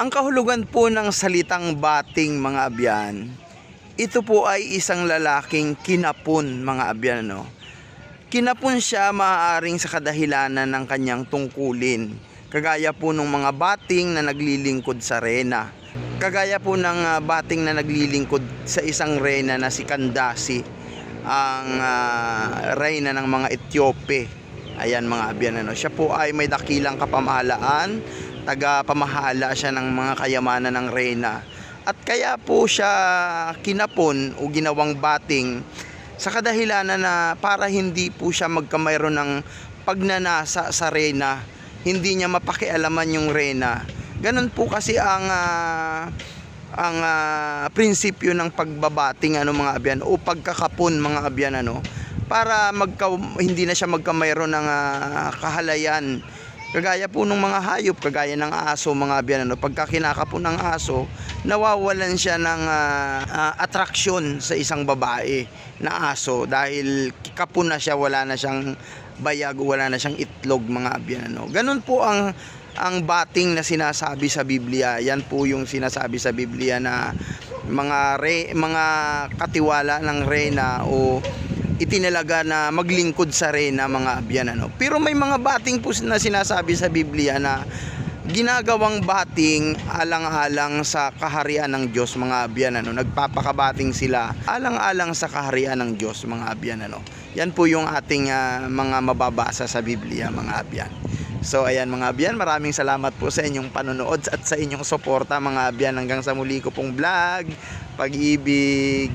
Ang kahulugan po ng salitang bating mga abyan, ito po ay isang lalaking kinapon mga abyan. No? Kinapon siya maaaring sa kadahilanan ng kanyang tungkulin. Kagaya po ng mga bating na naglilingkod sa rena. Kagaya po ng ah, bating na naglilingkod sa isang rena na si Kandasi, ang ah, reyna ng mga Etiope. Ayan mga abyan ano. Siya po ay may dakilang kapamahalaan, taga pamahala siya ng mga kayamanan ng reyna. At kaya po siya kinapon o ginawang bating sa kadahilanan na para hindi po siya magkamayroon ng pagnanasa sa reyna, hindi niya mapakialaman yung reyna. Ganun po kasi ang ah, ang ah, prinsipyo ng pagbabating ano mga abyan o pagkakapon mga abyan ano para magka, hindi na siya magkamayroon ng ah, kahalayan kagaya po ng mga hayop kagaya ng aso mga abyan ano pagka kinakapon ng aso nawawalan siya ng ah, ah, atraksyon sa isang babae na aso. Dahil kapon na siya wala na siyang bayag wala na siyang itlog mga abyan ano ganun po ang ang bating na sinasabi sa Biblia. Yan po yung sinasabi sa Biblia na mga re, mga katiwala ng reyna o itinalaga na maglingkod sa reyna mga abyan ano. Pero may mga bating po na sinasabi sa Biblia na ginagawang bating alang-alang sa kaharian ng Diyos mga abyan ano. Nagpapakabating sila alang-alang sa kaharian ng Diyos mga abyan ano. Yan po yung ating ah, mga mababasa sa Biblia mga abyan. So ayan mga abyan, maraming salamat po sa inyong panonood at sa inyong suporta mga abyan hanggang sa muli ko pong vlog. Pag-ibig.